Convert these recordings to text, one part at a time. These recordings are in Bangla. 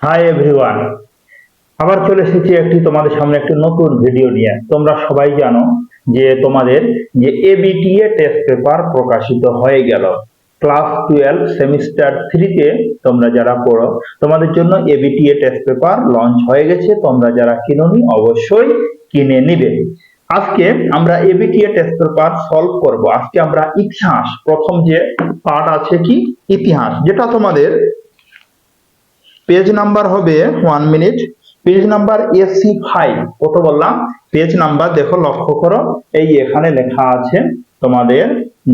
হাই এভরিওয়ান আবার চলে এসেছি একটি তোমাদের সামনে একটি নতুন ভিডিও নিয়ে। তোমরা সবাই জানো যে তোমাদের যে এবিটিএ টেস্ট পেপার প্রকাশিত হয়ে গেল। ক্লাস টুয়েলভ সেমিস্টার থ্রিতে তোমরা যারা পড়ো, তোমাদের জন্য এবিটিএ টেস্ট পেপার লঞ্চ হয়ে গেছে। তোমরা যারা কিনোনি, অবশ্যই কিনে নিবে। আজকে আমরা এবিটিএ টেস্ট পেপার সলভ করব। আজকে আমরা ইতিহাস, প্রথম যে পার্ট আছে কি? ইতিহাস, যেটা তোমাদের পেজ নাম্বার হবে one minute page number AC five কত বললাম? পেজ নাম্বার দেখো, লক্ষ্য করো, এই এখানে লেখা আছে তোমাদের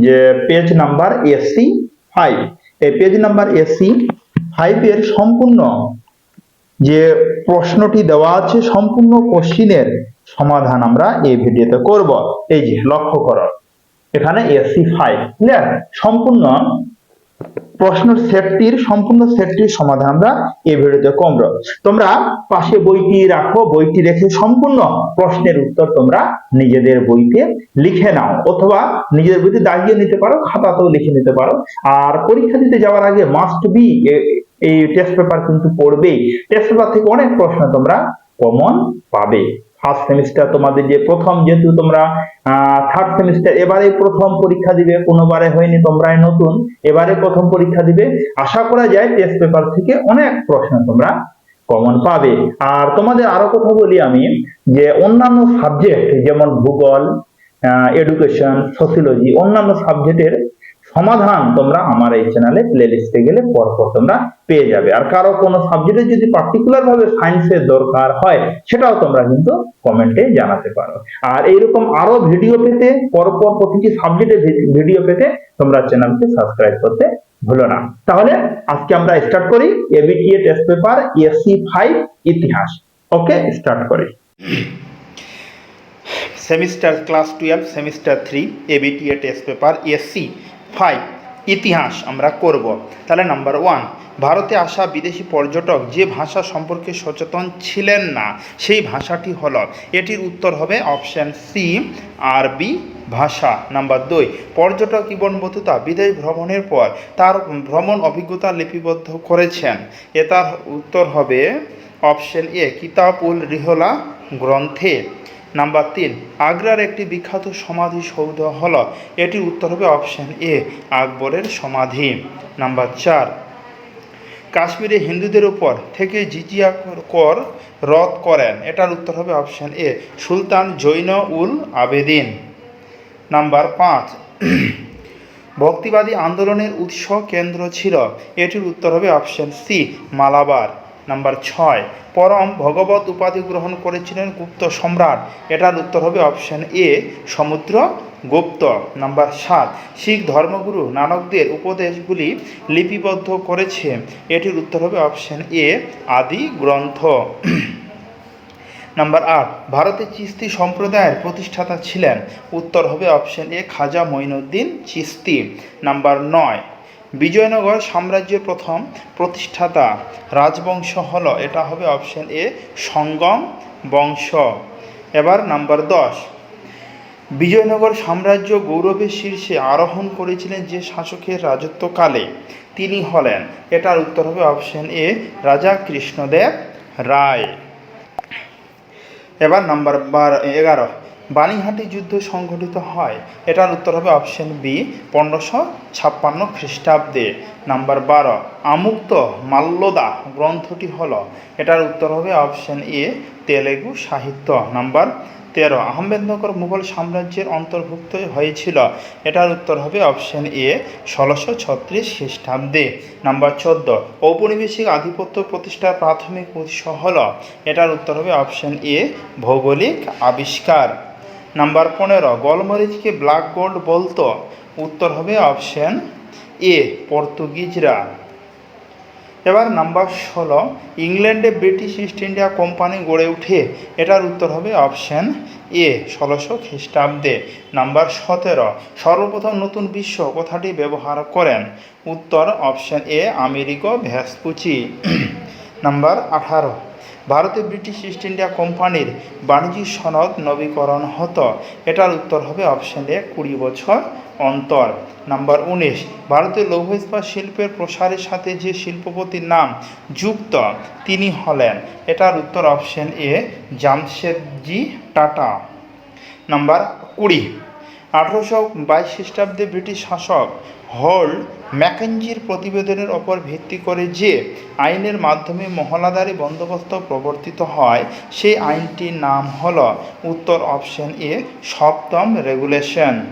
যে পেজ নাম্বার এসি ফাইভ এই পেজ নাম্বার এসি ফাইভ এর সম্পূর্ণ যে প্রশ্নটি দেওয়া আছে, সম্পূর্ণ কোশ্চিনের সমাধান আমরা এই ভিডিওতে করব। এই যে, লক্ষ্য করো, এখানে এসি ফাইভ ক্লিয়ার সম্পূর্ণ প্রশ্নের সেটটির, সম্পূর্ণ সেটটির সমাধান আমরা এই ভিডিওতে করব তোমরা পাশে বইটি রাখো, বইটি রেখে সম্পূর্ণ প্রশ্নের উত্তর তোমরা নিজেদের বইতে লিখে নাও, অথবা নিজেদের বইতে দাগিয়ে নিতে পারো, খাতাতেও লিখে নিতে পারো। আর পরীক্ষা দিতে যাওয়ার আগে মাস্ট বি এই টেস্ট পেপার কিন্তু পড়বেই। টেস্ট পেপার থেকে অনেক প্রশ্ন তোমরা কমন পাবে। ফার্স্ট সেমিস্টার তোমাদের যে প্রথম, যেহেতু তোমরা থার্ড সেমিস্টার এবারে প্রথম পরীক্ষা দিবে, কোনোবারে হয়নি, তোমরাই নতুন, এবারে প্রথম পরীক্ষা দিবে। আশা করা যায় টেস্ট পেপার থেকে অনেক প্রশ্ন তোমরা কমন পাবে। আর তোমাদের আরও কথা বলি আমি, যে অন্যান্য সাবজেক্ট যেমন ভূগোল এডুকেশন সোসিওলজি অন্যান্য সাবজেক্টের সমাধান তোমরা আমার এই চ্যানেলে প্লে লিস্টে গেলে পরপর তোমরা পেয়ে যাবে। আর কারও কোনো সাবজেক্টে যদি পার্টিকুলার ভাবে সায়েন্সের দরকার হয়, সেটাও তোমরা কিন্তু কমেন্টে জানাতে পারো। আর এইরকম আরও ভিডিও পেতে, পরপর প্রতিটি সাবজেক্টের ভিডিও পেতে তোমরা চ্যানেলকে সাবস্ক্রাইব করতে ভুলো না। তাহলে আজকে আমরা স্টার্ট করি ABTA test paper SC five ইতিহাস। ওকে স্টার্ট করি। Semester class twelve semester three ABTA test paper SC five, ইতিহাস আমরা করব। তাহলে নাম্বার ওয়ান ভারতে আসা বিদেশি পর্যটক যে ভাষা সম্পর্কে সচেতন ছিলেন না, সেই ভাষাটি হল, এটির উত্তর হবে অপশান সি আরবি ভাষা। নাম্বার দুই, পর্যটক ইবন বতুতা বিদেশ ভ্রমণের পর তার ভ্রমণ অভিজ্ঞতা লিপিবদ্ধ করেছেন। এ তার উত্তর হবে অপশন এ কিতাব উল রিহলা গ্রন্থে। নাম্বার তিন, আগ্রার একটি বিখ্যাত সমাধি সৌধ হল। এটির উত্তর হবে অপশন এ, আকবরের সমাধি। নাম্বার চার, কাশ্মীরে হিন্দুদের উপর থেকে জিজিয়া কর রদ করেন। এটার উত্তর হবে option A, Sultan Zain ul Abidin. Number পাঁচ, ভক্তিবাদী আন্দোলনের উৎস কেন্দ্র ছিল। এটির উত্তর হবে অপশন সি, মালাবার। নাম্বার ছয়, পরম ভগবত উপাধি গ্রহণ করেছিলেন গুপ্ত সম্রাট। এটার উত্তর হবে অপশন এ সমুদ্র গুপ্ত। নাম্বার সাত, শিখ ধর্মগুরু নানকদের উপদেশগুলি লিপিবদ্ধ করেছে। এটির উত্তর হবে অপশন এ আদি গ্রন্থ। নাম্বার আট, ভারতে চিস্তি সম্প্রদায়ের প্রতিষ্ঠাতা ছিলেন। উত্তর হবে option A Khwaja Moinuddin Chishti. Number নয় বিজয়নগর সাম্রাজ্যের প্রথম প্রতিষ্ঠাতা রাজবংশ হল, এটা হবে অপশন এ সঙ্গম বংশ। এবার নাম্বার দশ। বিজয়নগর সাম্রাজ্য গৌরবের শীর্ষে আরোহণ করেছিলেন যে শাসকের রাজত্বকালে তিনি হলেন। এটার উত্তর হবে অপশন এ রাজা কৃষ্ণদেব রায়। এবার নাম্বার বারো, এগারো। বাণীহাটি যুদ্ধ সংঘটিত হয়। এটার উত্তর হবে অপশন বি পনেরোশো ছাপ্পান্ন খ্রিস্টাব্দে। নাম্বার বারো, আমুক্ত মাল্যদা গ্রন্থটি হল। এটার উত্তর হবে অপশন এ তেলেগু সাহিত্য। নাম্বার তেরো, আহমেদনগর মুঘল সাম্রাজ্যের অন্তর্ভুক্ত হয়েছিল। এটার উত্তর হবে অপশন এ ষোলোশো ছত্রিশ খ্রিস্টাব্দে। নাম্বার চোদ্দ, ঔপনিবেশিক আধিপত্য প্রতিষ্ঠার প্রাথমিক উৎস হল। এটার উত্তর হবে অপশন এ ভৌগোলিক আবিষ্কার। নাম্বার পনেরো, গোলমরিচকে ব্ল্যাক গোল্ড বলতো। উত্তর হবে অপশন এ পর্তুগিজরা। এবার নাম্বার ষোলো, ইংল্যান্ডে ব্রিটিশ ইস্ট ইন্ডিয়া কোম্পানি গড়ে ওঠে। এটার উত্তর হবে অপশন এ ষোলোশো খ্রিস্টাব্দে। নাম্বার সতেরো, সর্বপ্রথম নতুন বিশ্ব কথাটি ব্যবহার করেন? উত্তর option A Amerigo Vespucci number আঠারো ভারতে ব্রিটিশ ইস্ট ইন্ডিয়া কোম্পানির বাণিজ্যিক সনদ নবীকরণ হতো। এটার উত্তর হবে অপশন এ, কুড়ি বছর অন্তর। নাম্বার উনিশ ভারতের লৌহ ইস্পাত শিল্পের প্রসারের সাথে যে শিল্পপতির নাম যুক্ত, তিনি হলেন। এটার উত্তর option A, Jamsetji Tata. Number কুড়ি, আঠারোশো বাইশ খ্রিস্টাব্দে ব্রিটিশ শাসক হোল্ড ম্যাকেঞ্জির প্রতিবেদনের ওপর ভিত্তি করে যে আইনের মাধ্যমে মহলাদারি বন্দোবস্ত প্রবর্তিত হয়, সেই আইনটির নাম হল উত্তর অপশন এ, সপ্তম রেগুলেশন।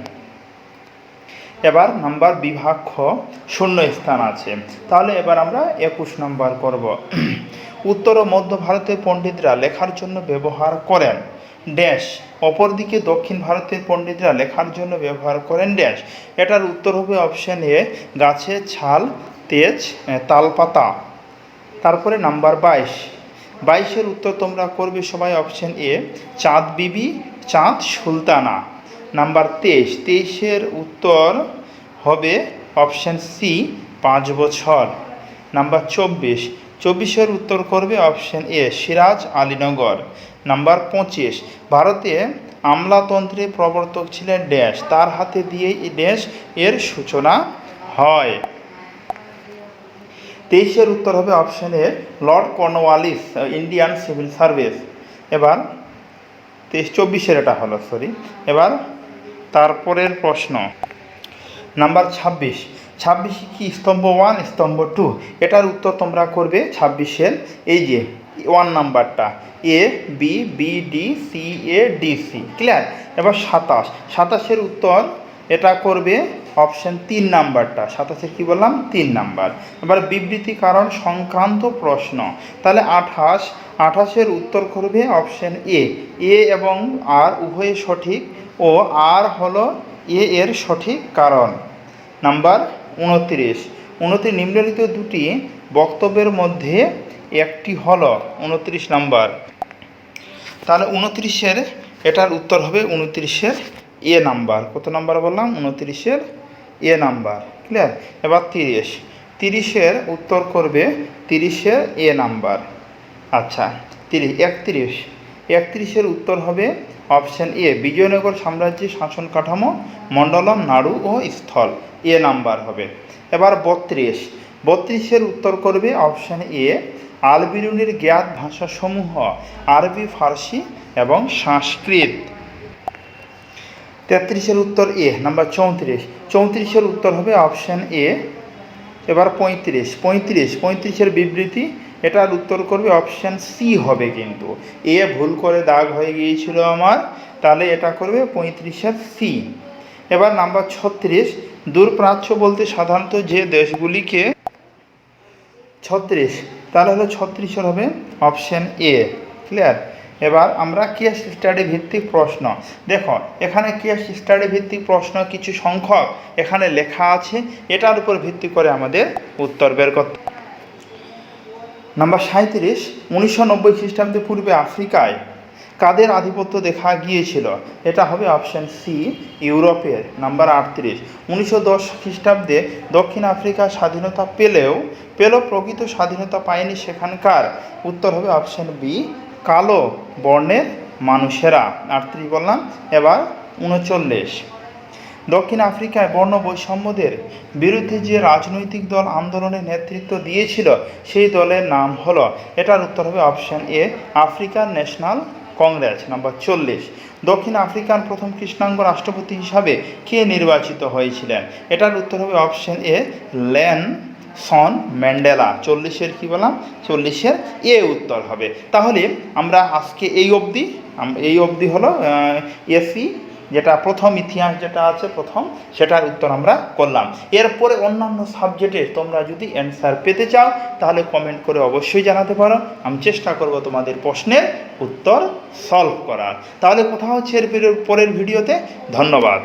এবার নাম্বার বিভাগ খ, শূন্য স্থান আছে। তাহলে এবার আমরা একুশ নাম্বার করব। উত্তর ও মধ্য ভারতের পণ্ডিতরা লেখার জন্য ব্যবহার করেন। ড্যাশ। অপরদিকে দক্ষিণ ভারতের পণ্ডিতরা লেখার জন্য ব্যবহার করেন ড্যাশ। এটার উত্তর হবে অপশন এ গাছের ছাল, তেজ তালপাতা। তারপরে নাম্বার বাইশ। বাইশের উত্তর তোমরা করবে সবাই অপশন এ চাঁদ বিবি, চাঁদ সুলতানা। নাম্বার তেইশ। তেইশের উত্তর হবে অপশান সি পাঁচ বছর। নাম্বার চব্বিশ। চব্বিশের উত্তর করবে option A Siraj Alinagar. Number পঁচিশ, ভারতে আমলাতন্ত্রের প্রবর্তক ছিলেন ড্যাশ। তার হাতে দিয়েই ড্যাশ এর সূচনা হয়। তেইশের উত্তর হবে option A Lord Cornwallis, Indian civil service. এবার তেইশ, চব্বিশের এটা হলো সরি এবার তারপরের প্রশ্ন। নাম্বার ছাব্বিশ ছাব্বিশ কি স্তম্ভ ওয়ান স্তম্ভ টু এটার উত্তর তোমরা করবে ছাব্বিশের, এই যে ওয়ান নাম্বারটা A B B D C A D C clear এবার সাতাশ, সাতাশের উত্তর এটা করবে অপশন তিন নাম্বারটা সাতাশের কি বললাম? তিন নাম্বার এবার বিবৃতি কারণ সংক্রান্ত প্রশ্ন, তাহলে আঠাশ, আঠাশের উত্তর করবে অপশন এ এ এবং আর উভয়ে সঠিক, ও আর হলো এ এর সঠিক কারণ। নাম্বার উনত্রিশ। উনত্রিশ নিম্নলিখিত দুটি বক্তব্যের মধ্যে একটি হল উনত্রিশ নাম্বার। তাহলে উনত্রিশের এটার উত্তর হবে উনত্রিশের এ নাম্বার। কত নাম্বার বললাম? উনত্রিশের এ নাম্বার। ক্লিয়ার? এবার তিরিশ। তিরিশের উত্তর করবে তিরিশের এ নাম্বার। আচ্ছা তিরিশ, একত্রিশ। একত্রিশের উত্তর হবে অপশান এ, বিজয়নগর সাম্রাজ্যের শাসন কাঠামো, মণ্ডলম, নাড়ু ও স্থল। এ নাম্বার হবে। এবার বত্রিশ। বত্রিশের উত্তর করবে অপশান এ আল বিরুনির জ্ঞাত ভাষাসমূহ আরবি, ফার্সি এবং সংস্কৃত। তেত্রিশের উত্তর এ, নাম্বার চৌত্রিশ। চৌত্রিশের উত্তর হবে অপশন এ। এবার পঁয়ত্রিশ। পঁয়ত্রিশ। পঁয়ত্রিশের বিবৃতি এটার উত্তর করবে অপশান সি হবে কিন্তু। এ ভুল করে দাগ হয়ে গিয়েছিল আমার, তাহলে এটা করবে পঁয়ত্রিশের সি এবার নাম্বার ছত্রিশ, দূরপ্রাচ্য বলতে সাধারণত যে দেশগুলিকে ছত্রিশ, তাহলে হলো ছত্রিশের হবে অপশান এ ক্লিয়ার এবার আমরা কেস স্টাডি ভিত্তিক প্রশ্ন, দেখো, এখানে কেস স্টাডি ভিত্তিক প্রশ্ন কিছু সংখ্যক এখানে লেখা আছে, এটার উপর ভিত্তি করে আমাদের উত্তর বের করতে নাম্বার সাঁত্রিশ উনিশশো নব্বই খ্রিস্টাব্দে পূর্বে আফ্রিকায় কাদের আধিপত্য দেখা গিয়েছিল? এটা হবে অপশন সি ইউরোপের। নাম্বার আটত্রিশ, উনিশশো দশ খ্রিস্টাব্দে দক্ষিণ আফ্রিকা স্বাধীনতা পেলেও পেলেও প্রকৃত স্বাধীনতা পায়নি সেখানকার। উত্তর হবে অপশন বি কালো বর্ণের মানুষেরা। আটত্রিশ বললাম, এবার উনচল্লিশ। দক্ষিণ আফ্রিকায় বর্ণ বৈষম্যদের বিরুদ্ধে যে রাজনৈতিক দল আন্দোলনের নেতৃত্ব দিয়েছিল, সেই দলের নাম হলো, এটার উত্তর হবে option A, African National Congress, number চল্লিশ। দক্ষিণ আফ্রিকান প্রথম কৃষ্ণাঙ্গ রাষ্ট্রপতি হিসাবে কে নির্বাচিত হয়েছিলেন? এটার উত্তর হবে option A Nelson Mandela. চল্লিশের কি বললাম? চল্লিশের এ উত্তর হবে। তাহলে আমরা আজকে এই অবধি এই অবধি হলো এসি যেটা প্রথম ইতিহাস যেটা আছে, প্রথম, সেটার উত্তর আমরা করলাম। এরপরে অন্যান্য সাবজেক্টে তোমরা যদি অ্যান্সার পেতে চাও, তাহলে কমেন্ট করে অবশ্যই জানাতে পারো। আমি চেষ্টা করব তোমাদের প্রশ্নের উত্তর সলভ করার। তাহলে কোথাও হচ্ছে এর পরের ভিডিওতে ধন্যবাদ।